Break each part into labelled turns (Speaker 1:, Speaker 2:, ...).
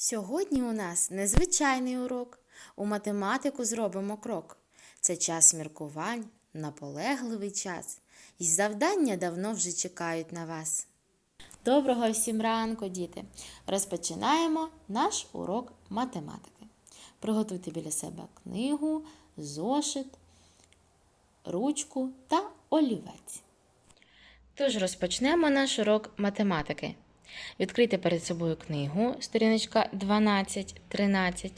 Speaker 1: Сьогодні у нас незвичайний урок. У математику зробимо крок. Це час міркувань, наполегливий час. І завдання давно вже чекають на вас. Доброго всім ранку, діти! Розпочинаємо наш урок математики. Приготуйте біля себе книгу, зошит, ручку та олівець. Тож розпочнемо наш урок математики. Відкрийте перед собою книгу, сторіночка 12-13.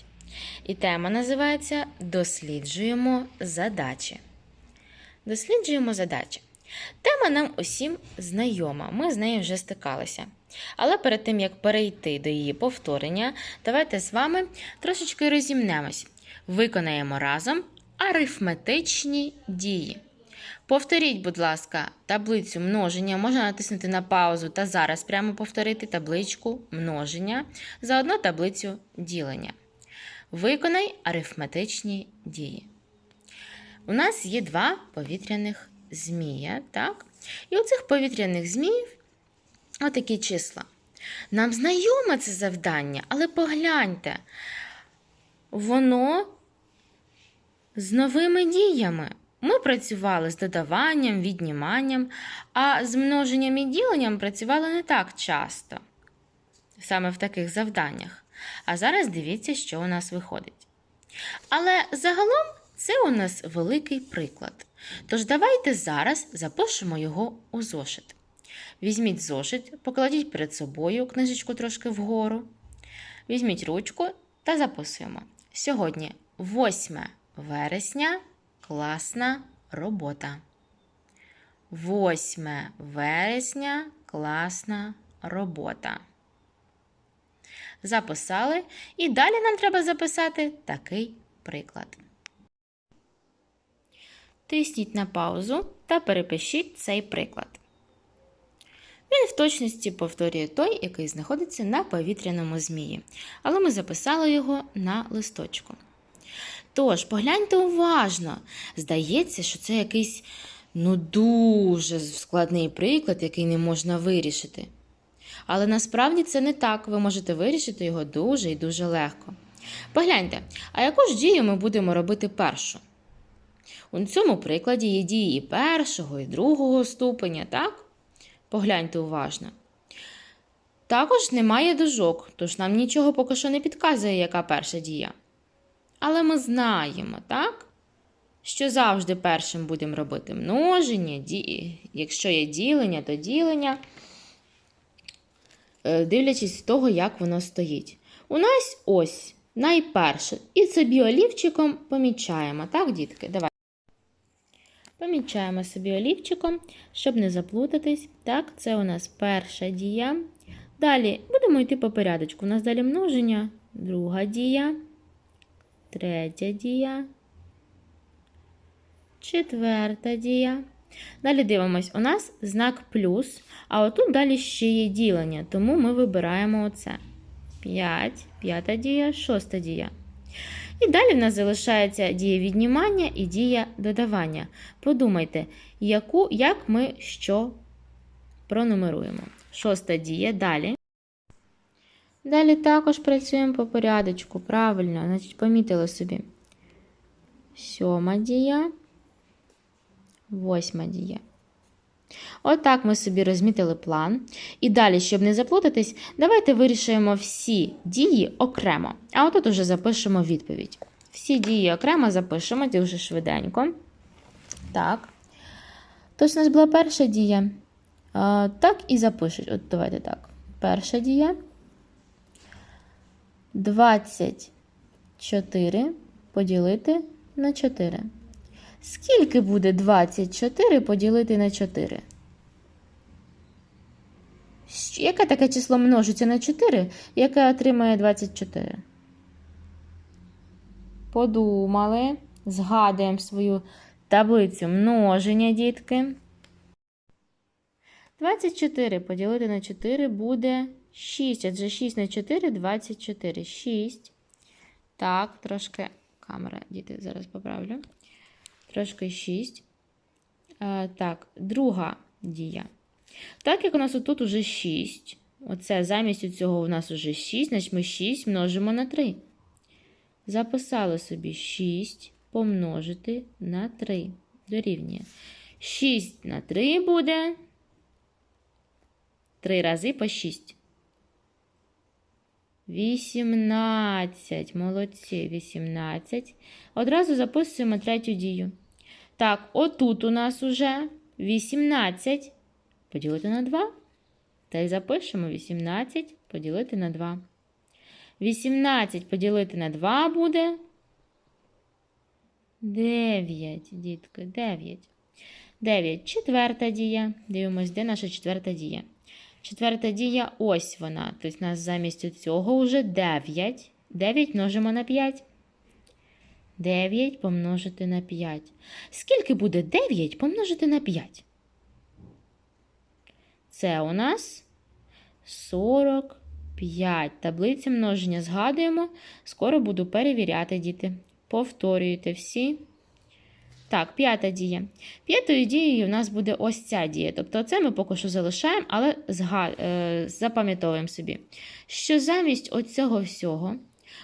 Speaker 1: І тема називається Досліджуємо задачі. Досліджуємо задачі. Тема нам усім знайома, ми з нею вже стикалися. Але перед тим, як перейти до її повторення, давайте з вами трошечки розімнемось. Виконаємо разом арифметичні дії. Повторіть, будь ласка, таблицю множення. Можна натиснути на паузу та зараз прямо повторити табличку множення, заодно таблицю ділення. Виконай арифметичні дії. У нас є два повітряних змія, так? І у цих повітряних зміїв отакі числа. Нам знайоме це завдання, але погляньте, воно з новими діями. Ми працювали з додаванням, відніманням, а з множенням і діленням працювали не так часто, саме в таких завданнях. А зараз дивіться, що у нас виходить. Але загалом це у нас великий приклад. Тож давайте зараз запишемо його у зошит. Візьміть зошит, покладіть перед собою книжечку трошки вгору. Візьміть ручку та записуємо. Сьогодні 8 вересня. Класна робота. 8 вересня. Класна робота. Записали. І далі нам треба записати такий приклад. Тисніть на паузу та перепишіть цей приклад. Він в точності повторює той, який знаходиться на повітряному змії, але ми записали його на листочку. Тож, погляньте уважно. Здається, що це якийсь ну дуже складний приклад, який не можна вирішити. Але насправді це не так. Ви можете вирішити його дуже і дуже легко. Погляньте, а яку ж дію ми будемо робити першу? У цьому прикладі є дії і першого, і другого ступеня, так? Погляньте уважно. Також немає дужок, тож нам нічого поки що не підказує, яка перша дія. Але ми знаємо, так? Що завжди першим будемо робити множення, ді... якщо є ділення, то ділення, Е, дивлячись того, як воно стоїть. У нас ось найперше. І собі олівчиком помічаємо, так, дітки? Давай. Помічаємо собі олівчиком, щоб не заплутатись. Так, це у нас перша дія. Далі будемо йти по порядочку. У нас далі множення, друга дія, третя дія, четверта дія. Далі дивимось, у нас знак плюс, а отут далі ще є ділення, тому ми вибираємо оце. 5, п'ята дія, шоста дія. І далі в нас залишається дія віднімання і дія додавання. Подумайте, яку, як ми що пронумеруємо. Шоста дія далі. Далі також працюємо по порядочку. Правильно, значить, помітили собі. Сьома дія. Восьма дія. Отак ми собі розмітили план. І далі, щоб не заплутатись, давайте вирішуємо всі дії окремо. А отут уже запишемо відповідь. Всі дії окремо запишемо, дуже швиденько. Так. Тож у нас була перша дія. Так і запишуть. От давайте так. Перша дія. 24 поділити на 4. Скільки буде 24 поділити на 4? Яке таке число множиться на 4, яке отримає 24? Подумали. Згадуємо свою таблицю множення, дітки. 24 поділити на 4 буде 6. Адже 6 на 4 – 24. 6. Так, трошки камера, діти, зараз поправлю. Трошки 6. Е, так, друга дія. Так як у нас тут уже 6, Оце замість цього у нас уже 6, значить ми 6 множимо на 3. Записали собі 6 помножити на 3. Дорівнює. 6 на 3 буде 3 рази по 6. 18. Молодці. 18. Одразу записуємо третю дію. Так, отут у нас уже 18 поділити на 2. Та й запишемо 18 поділити на 2. 18 поділити на 2 буде 9, дітки, 9. 9. Четверта дія. Дивимось, де наша четверта дія. Четверта дія, ось вона. Тобто у нас замість цього вже 9. 9 множимо на 5. 9 помножити на 5. Скільки буде 9 помножити на 5? Це у нас 45. Таблиця множення згадуємо. Скоро буду перевіряти, діти. Повторюєте всі. Так, п'ята дія. П'ятою дією у нас буде ось ця дія. Тобто, це ми поки що залишаємо, але е, запам'ятовуємо собі, що замість оцього всього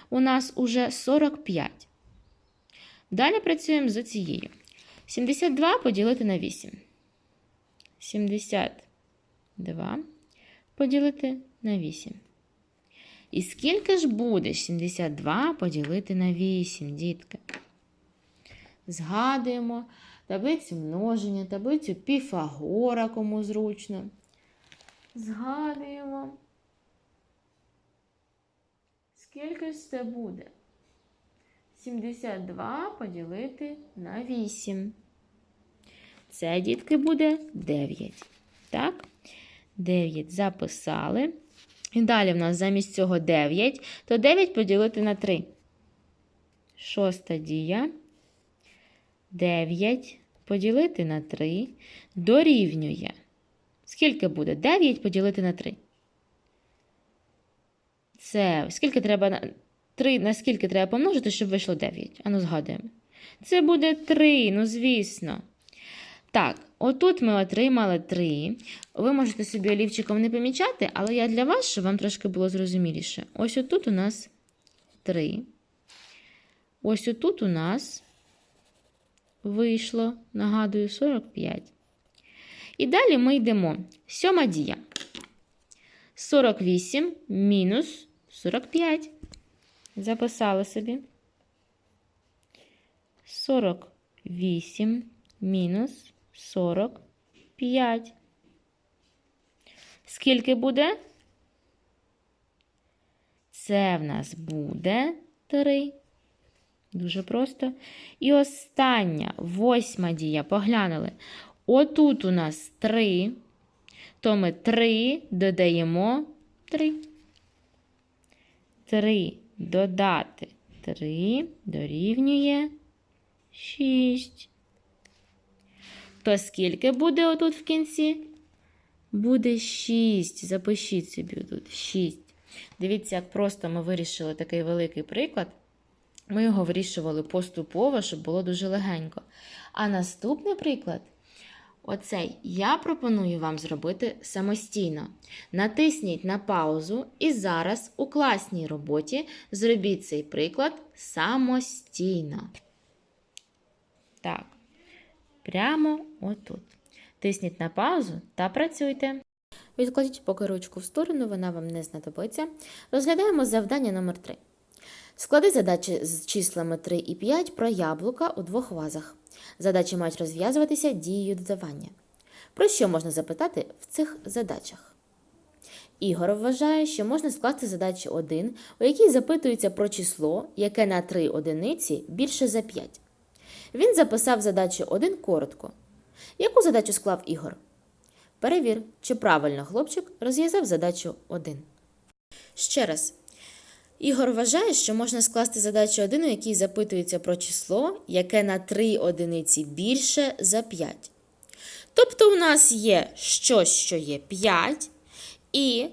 Speaker 1: у нас уже 45. Далі працюємо з цією. 72 поділити на 8. 72 поділити на 8. І скільки ж буде 72 поділити на 8, дітки? Згадуємо таблицю множення, таблицю Піфагора, кому зручно. Згадуємо. Скільки ж це буде? 72 поділити на 8. Це, дітки, буде 9. Так? 9 записали. І далі в нас замість цього 9, то 9 поділити на 3. Шоста дія. 9 поділити на 3 дорівнює. Скільки буде? 9 поділити на 3. Це скільки треба на 3, на скільки треба помножити, щоб вийшло 9? Ану, згадуємо. Це буде 3, ну звісно. Так, отут ми отримали 3. Ви можете собі олівчиком не помічати, але я для вас, щоб вам трошки було зрозуміліше. Ось отут у нас 3. Ось отут у нас вийшло, нагадую, 45. І далі ми йдемо. Сьома дія. 48 мінус 45. Записали собі. 48 мінус 45. Скільки буде? Це в нас буде 3. Дуже просто. І остання, восьма дія. Поглянули. Отут у нас 3. То ми 3 додаємо 3. 3 додати 3 дорівнює 6. То скільки буде отут в кінці? Буде 6. Запишіть собі тут 6. Дивіться, як просто ми вирішили такий великий приклад. Ми його вирішували поступово, щоб було дуже легенько. А наступний приклад, оцей, я пропоную вам зробити самостійно. Натисніть на паузу і зараз у класній роботі зробіть цей приклад самостійно. Так, прямо отут. Тисніть на паузу та працюйте. Відкладіть поки ручку в сторону, вона вам не знадобиться. Розглядаємо завдання номер 3. Склади задачі з числами 3 і 5 про яблука у двох вазах. Задачі мають розв'язуватися дією додавання. Про що можна запитати в цих задачах? Ігор вважає, що можна скласти задачу 1, у якій запитується про число, яке на 3 одиниці більше за 5. Він записав задачу 1 коротко. Яку задачу склав Ігор? Перевір, чи правильно хлопчик розв'язав задачу 1. Ще раз. Ігор вважає, що можна скласти задачу 1, у якій запитується про число, яке на 3 одиниці більше за 5. Тобто у нас є щось, що є 5, і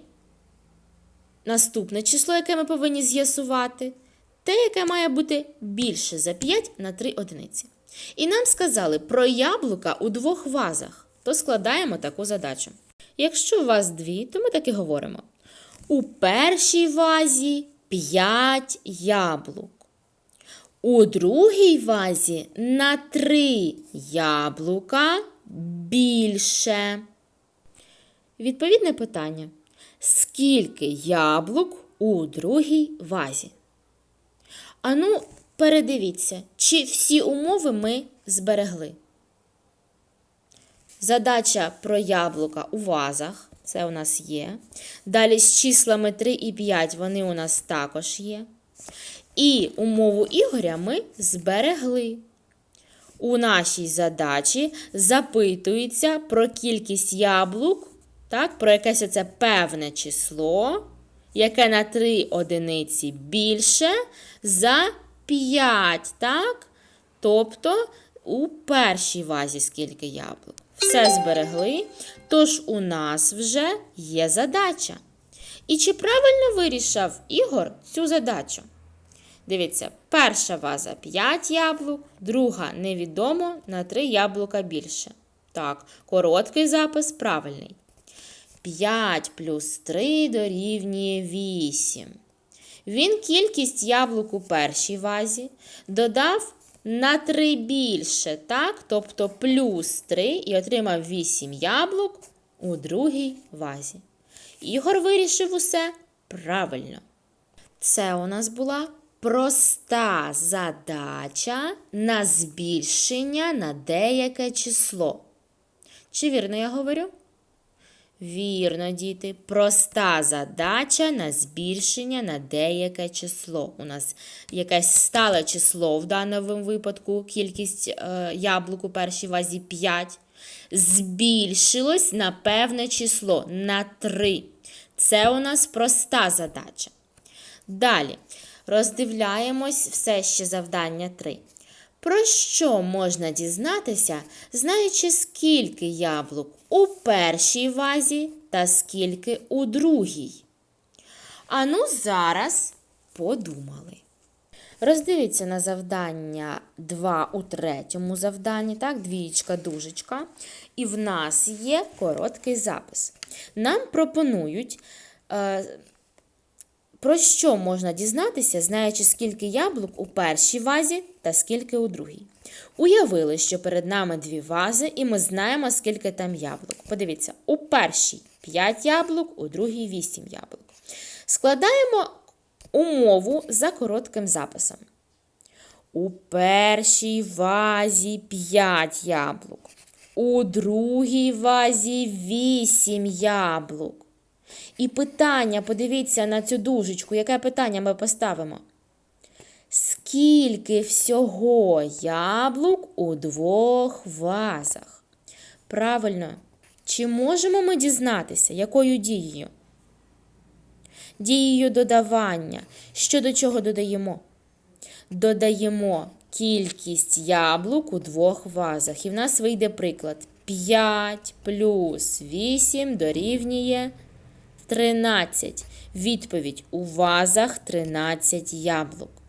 Speaker 1: наступне число, яке ми повинні з'ясувати, те, яке має бути більше за 5 на 3 одиниці. І нам сказали про яблука у двох вазах, то складаємо таку задачу. Якщо у вас дві, то ми так і говоримо. У першій вазі 5 яблук. У другій вазі на 3 яблука більше. Відповідне питання. Скільки яблук у другій вазі? Ану, передивіться, чи всі умови ми зберегли. Задача про яблука у вазах. Це у нас є. Далі з числами 3 і 5 вони у нас також є. І умову Ігоря ми зберегли. У нашій задачі запитується про кількість яблук, так, про якесь оце певне число, яке на 3 одиниці більше за 5, так? Тобто у першій вазі скільки яблук. Все зберегли, тож у нас вже є задача. І чи правильно вирішив Ігор цю задачу? Дивіться, перша ваза 5 яблук, друга невідомо на 3 яблука більше. Так, короткий запис правильний. 5 плюс 3 дорівнює 8. Він кількість яблук у першій вазі додав на 3 більше, так? Тобто плюс 3 і отримав 8 яблук у другій вазі. Ігор вирішив усе правильно. Це у нас була проста задача на збільшення на деяке число. Чи вірно я говорю? Вірно, діти. Проста задача на збільшення на деяке число. У нас якесь стале число в даному випадку, кількість е, яблук у першій вазі 5. Збільшилось на певне число на 3. Це у нас проста задача. Далі роздивляємось все ще завдання 3. Про що можна дізнатися, знаючи, скільки яблук у першій вазі та скільки у другій? Ану, зараз подумали. Роздивіться на завдання 2 у третьому завданні, так, двієчка, дужечка. І в нас є короткий запис. Нам пропонують. Е, про що можна дізнатися, знаючи, скільки яблук у першій вазі та скільки у другій? Уявили, що перед нами дві вази, і ми знаємо, скільки там яблук. Подивіться, у першій 5 яблук, у другій 8 яблук. Складаємо умову за коротким записом. У першій вазі 5 яблук, у другій вазі 8 яблук. І питання, подивіться на цю дужечку, яке питання ми поставимо? Скільки всього яблук у двох вазах? Правильно, чи можемо ми дізнатися, якою дією? Дією додавання. Що до чого додаємо? Додаємо кількість яблук у двох вазах. І в нас вийде приклад. 5 плюс 8 дорівнює 13. Відповідь у вазах 13 яблук.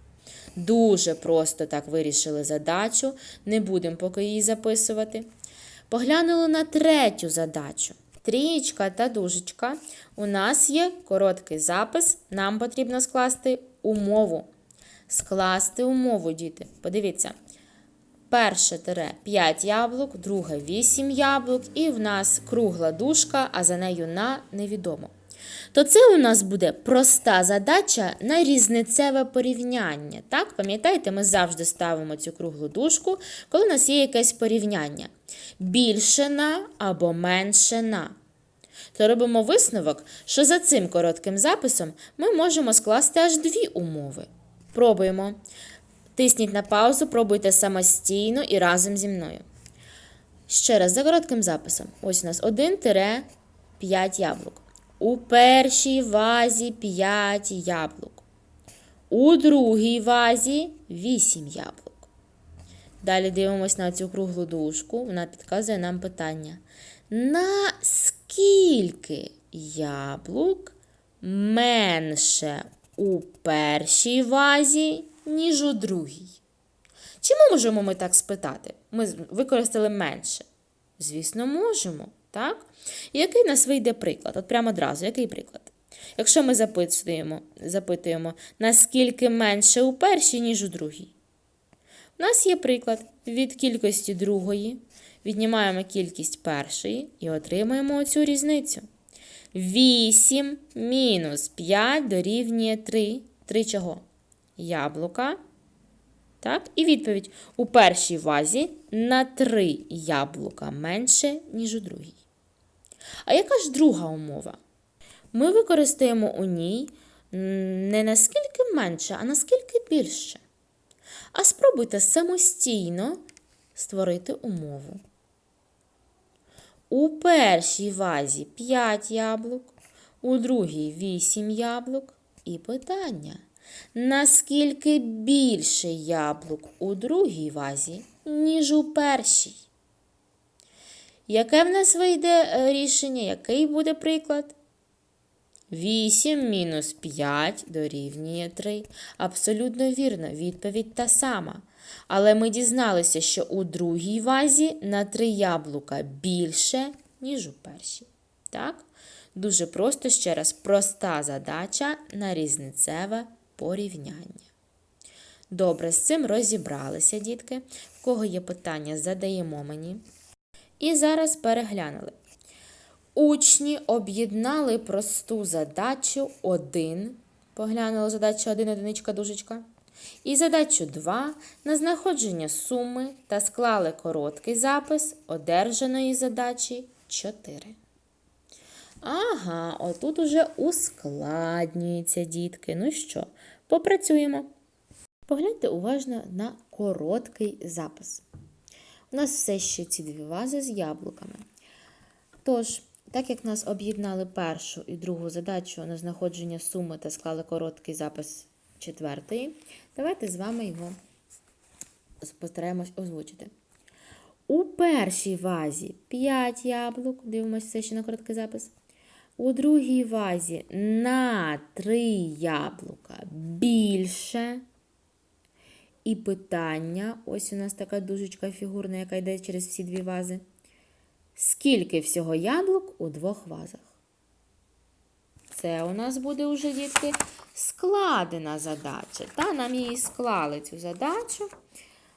Speaker 1: Дуже просто так вирішили задачу. Не будемо поки її записувати. Поглянули на третю задачу. Трієчка та дужечка. У нас є короткий запис. Нам потрібно скласти умову. Скласти умову, діти. Подивіться. Перше тире 5 яблук, друге 8 яблук, і в нас кругла дужка, а за нею на невідомо. То це у нас буде проста задача на різницеве порівняння. Так, пам'ятаєте, ми завжди ставимо цю круглу дужку, коли у нас є якесь порівняння. Більше на або менше на. То робимо висновок, що за цим коротким записом ми можемо скласти аж дві умови. Пробуємо. Тисніть на паузу, пробуйте самостійно і разом зі мною. Ще раз за коротким записом. Ось у нас 1-5 яблук. У першій вазі 5 яблук. У другій вазі 8 яблук. Далі дивимося на цю круглу дужку. Вона підказує нам питання. На скільки яблук менше у першій вазі, ніж у другій? Чи можемо ми так спитати? Ми використали менше. Звісно, можемо. Так? І який в нас вийде приклад? От прямо одразу, який приклад? Якщо ми запитуємо, запитуємо, наскільки менше у першій, ніж у другій. У нас є приклад від кількості другої, віднімаємо кількість першої і отримуємо оцю різницю. 8 мінус 5 дорівнює 3. 3 чого? Яблука. Так, і відповідь. У першій вазі на 3 яблука менше, ніж у другій. А яка ж друга умова? Ми використаємо у ній не наскільки менше, а наскільки більше. А спробуйте самостійно створити умову. У першій вазі 5 яблук, у другій 8 яблук. І питання. Наскільки більше яблук у другій вазі, ніж у першій? Яке в нас вийде е, рішення? Який буде приклад? 8 мінус 5 дорівнює 3. Абсолютно вірно, відповідь та сама. Але ми дізналися, що у другій вазі на 3 яблука більше, ніж у першій. Так? Дуже просто ще раз проста задача на різницеве порівняння. Добре, з цим розібралися, дітки. В кого є питання, задаємо мені. І зараз переглянули. Учні об'єднали просту задачу 1. Поглянули задачу 1, одиничка, дужечка. І задачу 2 на знаходження суми та склали короткий запис одержаної задачі 4. Ага, отут уже ускладнюється, дітки. Ну що, попрацюємо. Погляньте уважно на короткий запис. У нас все ще ці дві вази з яблуками. Тож, так як нас об'єднали першу і другу задачу на знаходження суми та склали короткий запис четвертої, давайте з вами його постараємось озвучити. У першій вазі 5 яблук, дивимося все ще на короткий запис. У другій вазі на 3 яблука більше. І питання, ось у нас така дужечка фігурна, яка йде через всі дві вази. Скільки всього яблук у двох вазах? Це у нас буде уже, дітки, складена задача. Та нам її склали цю задачу.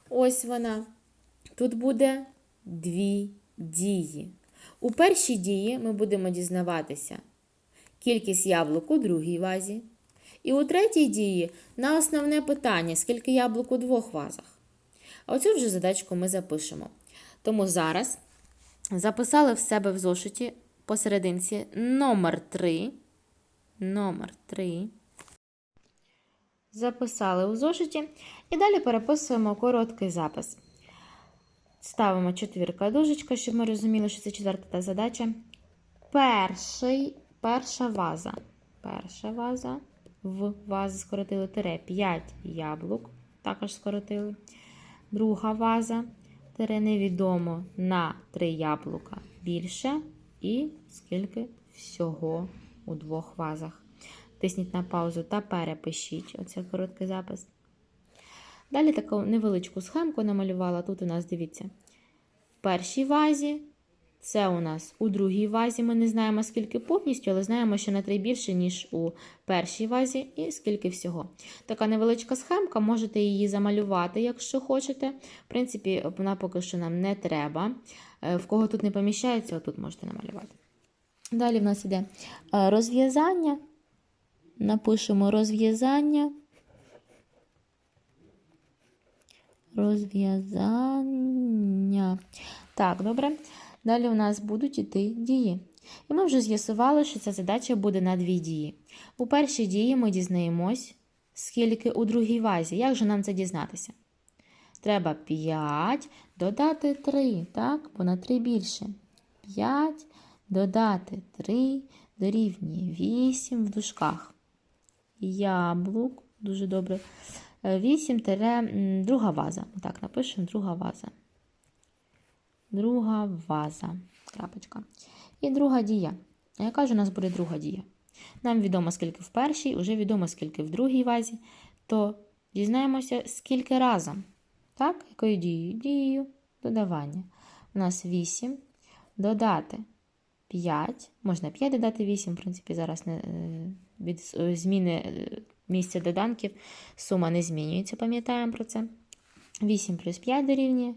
Speaker 1: Ось вона. Тут буде дві дії. У першій дії ми будемо дізнаватися кількість яблук у другій вазі. І у третій дії на основне питання, скільки яблук у двох вазах. Оцю вже задачку ми запишемо. Тому зараз записали в себе в зошиті посерединці номер 3. Номер 3. Записали у зошиті. І далі переписуємо короткий запис. Ставимо четвірка дужечка, щоб ми розуміли, що це четверта задача. Перший, перша ваза. Перша ваза. В вазу скоротили тире 5 яблук. Також скоротили. Друга ваза. Тире невідомо на 3 яблука більше. І скільки всього у двох вазах. Тисніть на паузу та перепишіть оцей короткий запис. Далі таку невеличку схемку намалювала. Тут у нас, дивіться, в першій вазі, це у нас у другій вазі. Ми не знаємо, скільки повністю, але знаємо, що на 3 більше, ніж у першій вазі, і скільки всього. Така невеличка схемка, можете її замалювати, якщо хочете. В принципі, вона поки що нам не треба. Е, В кого тут не поміщається, отут можете намалювати. Далі в нас іде е, розв'язання. Напишемо розв'язання. Розв'язання. Так, добре. Далі у нас будуть іти дії. І ми вже з'ясували, що ця задача буде на дві дії. У першій дії ми дізнаємось, скільки у другій вазі. Як же нам це дізнатися? Треба 5 додати 3, так? Бо на 3 більше. 5 додати 3 дорівнює 8 в дужках. Яблук, дуже добре. 8 тире друга ваза. Так, напишемо друга ваза. Друга ваза. Крапочка. І друга дія. А яка ж у нас буде друга дія? Нам відомо, скільки в першій, вже відомо, скільки в другій вазі, то дізнаємося, скільки разом. Так, якою дією? Дією додавання. У нас 8 додати 5. Можна 5 додати 8, в принципі, зараз не, е, від е, зміни е, місця доданків сума не змінюється, пам'ятаємо про це. 8 плюс 5 дорівнює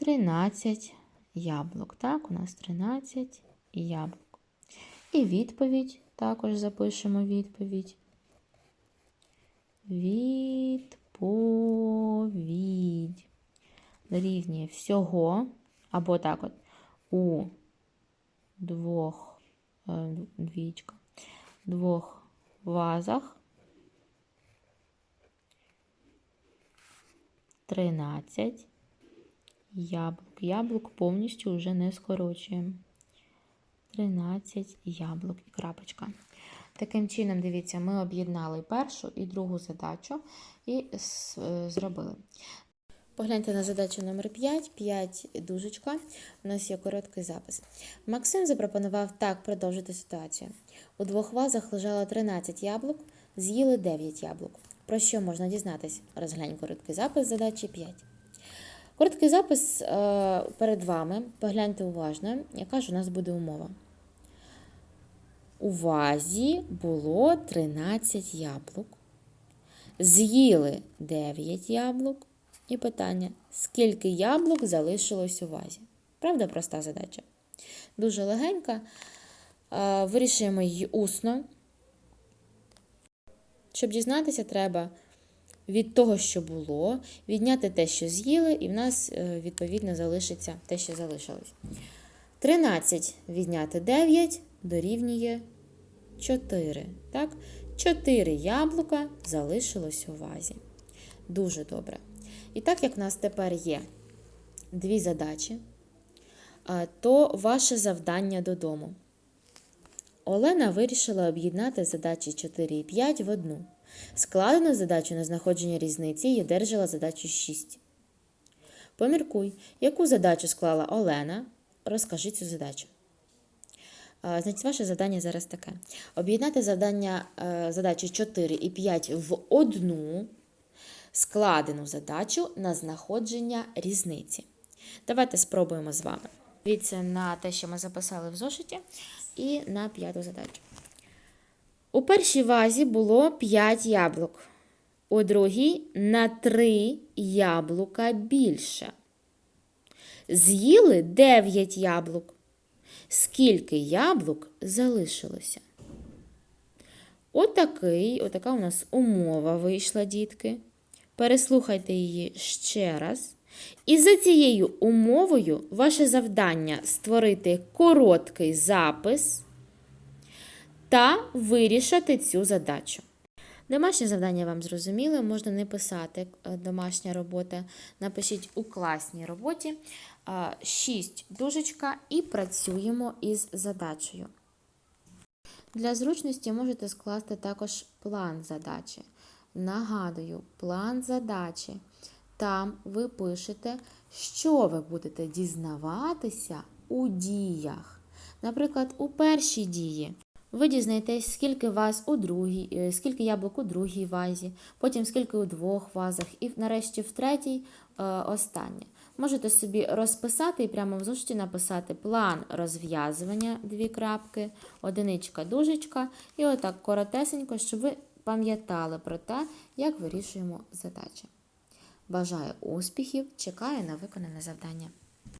Speaker 1: 13 яблук. Так, у нас 13 яблук. І відповідь, також запишемо відповідь. Відповідь. Дорівнює всього, або так от, у двох, е, двічка, двох вазах 13 яблук. Яблук повністю вже не скорочуємо. 13 яблук і крапочка. Таким чином, дивіться, ми об'єднали першу і другу задачу і зробили. Погляньте на задачу номер 5, 5 дужечка. У нас є короткий запис. Максим запропонував так продовжити ситуацію. У двох вазах лежало 13 яблук, з'їли 9 яблук. Про що можна дізнатись? Розглянь короткий запис задачі 5. Короткий запис е, перед вами. Погляньте уважно, яка ж у нас буде умова. У вазі було 13 яблук. З'їли 9 яблук. І питання: скільки яблук залишилось у вазі? Правда, проста задача? Дуже легенька. Е, Вирішуємо її усно. Щоб дізнатися, треба від того, що було, відняти те, що з'їли, і в нас, е, відповідно, залишиться те, що залишилось. 13 відняти 9 дорівнює 4. Так? 4 яблука залишилось у вазі. Дуже добре. І так як в нас тепер є дві задачі, то ваше завдання додому. Олена вирішила об'єднати задачі 4 і 5 в одну. Складену задачу на знаходження різниці і одержала задачу 6. Поміркуй, яку задачу склала Олена, розкажи цю задачу. Значить, ваше завдання зараз таке: об'єднати завдання е, задачі 4 і 5 в одну складену задачу на знаходження різниці. Давайте спробуємо з вами. Дивіться на те, що ми записали в зошиті, і на п'яту задачу. У першій вазі було 5 яблук, у другій на 3 яблука більше. З'їли 9 яблук. Скільки яблук залишилося? Отакий, отака у нас умова вийшла, дітки. Переслухайте її ще раз. І за цією умовою ваше завдання створити короткий запис та вирішити цю задачу. Домашнє завдання вам зрозуміло, можна не писати е, домашня робота. Напишіть у класній роботі 6 дужечка і працюємо із задачею. Для зручності можете скласти також план задачі. Нагадую, план задачі. Там ви пишете, що ви будете дізнаватися у діях. Наприклад, у першій дії ви дізнаєтесь, скільки вас у другій, е, скільки яблук у другій вазі, потім скільки у двох вазах, і нарешті в третій е, останнє. Можете собі розписати і прямо в зошиті написати план розв'язування, дві крапки, одиничка, дужечка, і отак коротесенько, щоб ви пам'ятали про те, як вирішуємо задачі. Бажаю успіхів, чекаю на виконане завдання.